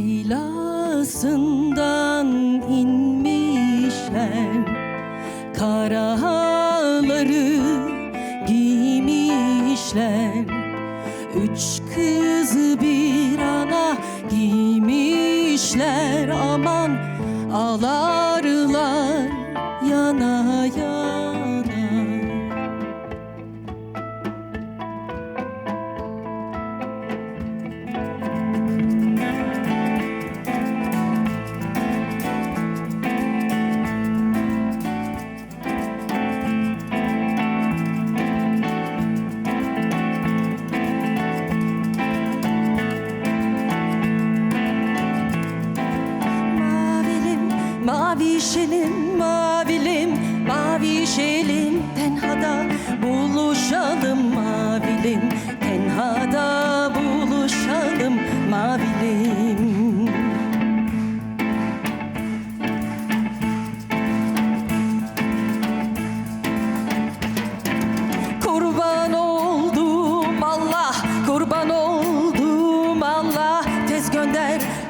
Yaylasından inmişler. Karaları giymişler. Üç kız bir ana giymişler. Aman ağlarlar mavişelim, mavilim, mavişelim Tenhada buluşalım mavilim. Tenhada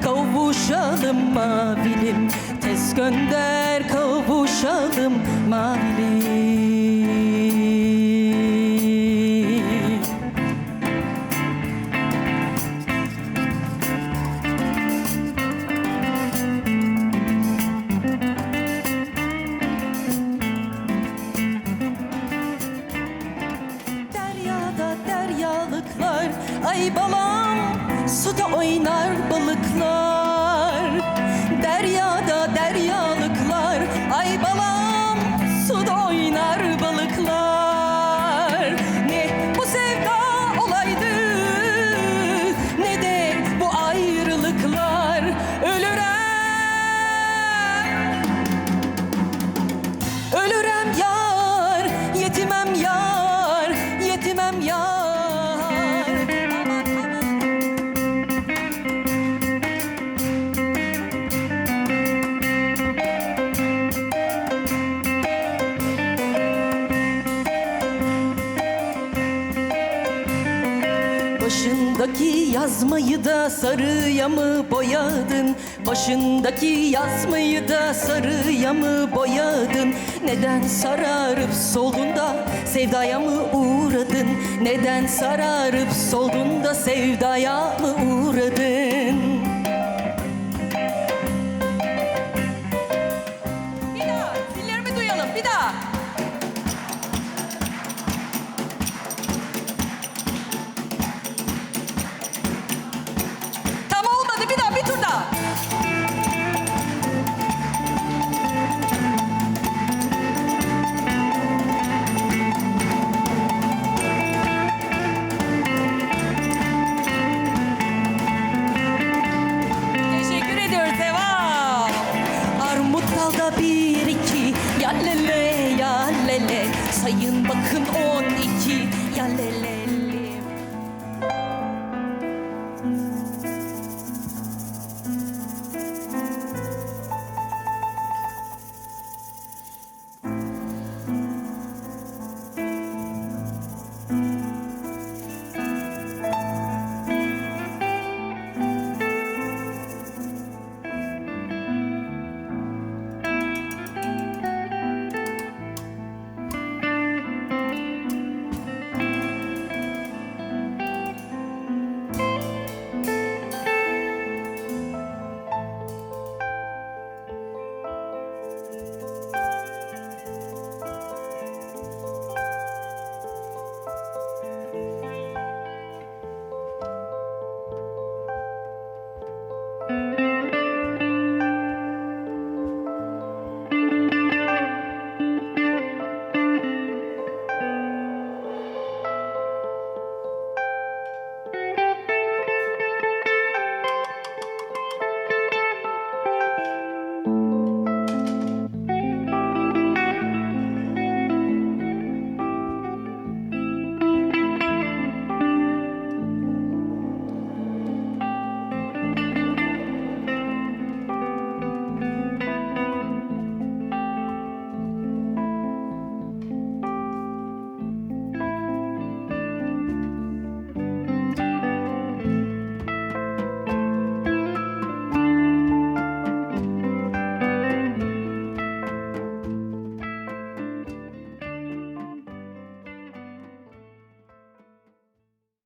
kavuşalım mavilim. Tez gönder kavuşalım mavilim. Deryada deryalıklar. Ay balam suda oynar balıklar yazmayı da sarıya mı boyadın? Başındaki yazmayı da sarıya mı boyadın? Neden sararıp soldun da sevdaya mı uğradın? Neden sararıp soldun da sevdaya mı uğradın? İki ya lele ya lele sayın bakın on iki ya lele